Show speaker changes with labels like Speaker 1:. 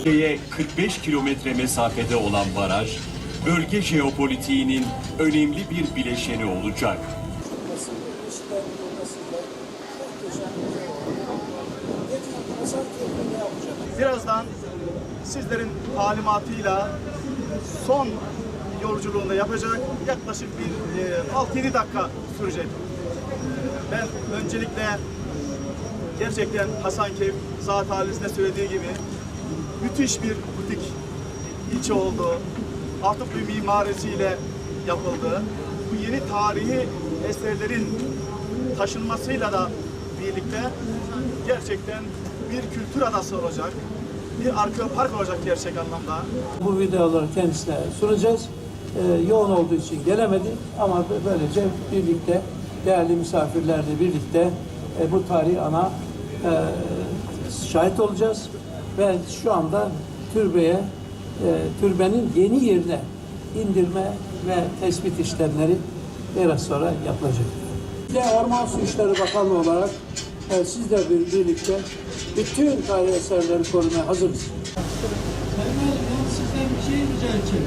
Speaker 1: Ülkeye 45 kilometre mesafede olan baraj, bölge jeopolitiğinin önemli bir bileşeni olacak.
Speaker 2: Birazdan sizlerin talimatıyla son yolculuğunda yapacak. Yaklaşık bir e, 6-7 dakika sürecek. Ben öncelikle gerçekten Hasankeyf zat halisinde söylediği gibi müthiş bir butik ilçe oldu. Artık bir mimarisiyle yapıldı. Bu yeni tarihi eserlerin taşınmasıyla da birlikte gerçekten bir kültür adası olacak. Bir arka park olacak gerçek anlamda.
Speaker 3: Bu videoları kendisine sunacağız. Ee, yoğun olduğu için gelemedi ama böylece birlikte değerli misafirlerle birlikte e, bu tarihi ana e, şahit olacağız ve şu anda türbeye e, türbenin yeni yerine indirme ve tespit işlemleri biraz sonra yapılacak. De Orman Su İşleri Bakanlığı olarak e, sizle bir, birlikte bütün tarihi eserleri korumaya hazırız. Ben sizden bir şey rica edeceğim.